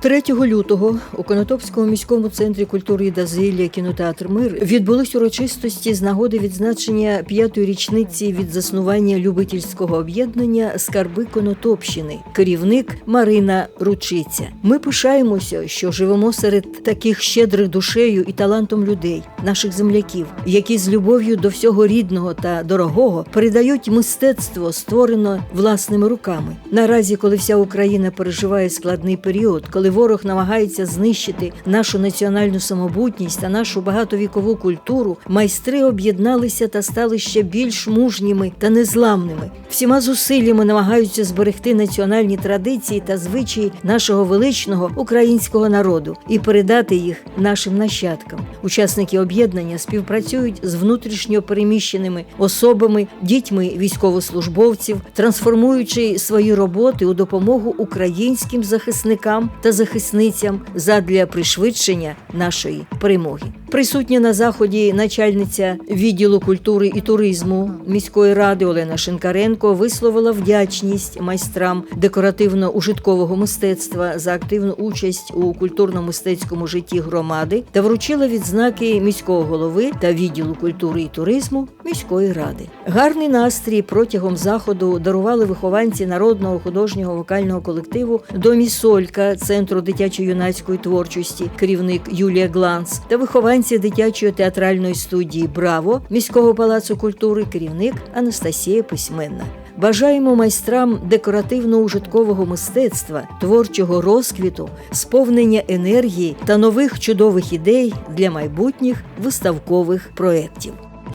3 лютого у Конотопському міському центрі культури і дозвілля кінотеатр Мир відбулись урочистості з нагоди відзначення п'ятої річниці від заснування любительського об'єднання Скарби Конотопщини, керівник Марина Ручиця. Ми пишаємося, що живемо серед таких щедрих душею і талантом людей, наших земляків, які з любов'ю до всього рідного та дорогого передають мистецтво, створено власними руками. Наразі, коли вся Україна переживає складний період, коли ворог намагається знищити нашу національну самобутність та нашу багатовікову культуру, майстри об'єдналися та стали ще більш мужніми та незламними. Всіма зусиллями намагаються зберегти національні традиції та звичаї нашого величного українського народу і передати їх нашим нащадкам. Учасники об'єднання співпрацюють з внутрішньо переміщеними особами, дітьми військовослужбовців, трансформуючи свої роботи у допомогу українським захисникам та захисницям задля пришвидшення нашої перемоги. Присутня на заході начальниця відділу культури і туризму міської ради Олена Шинкаренко висловила вдячність майстрам декоративно-ужиткового мистецтва за активну участь у культурно-мистецькому житті громади та вручила відзнаки міського голови та відділу культури і туризму міської ради. Гарний настрій протягом заходу дарували вихованці народного художнього вокального колективу Домі Солька центру дитячо-юнацької творчості, керівник Юлія Гланц та вихованці дитячої театральної студії Браво міського палацу культури, керівник Анастасія Письменна. Бажаємо майстрам декоративно-ужиткового мистецтва, творчого розквіту, сповнення енергії та нових чудових ідей для майбутніх виставкових проєктів.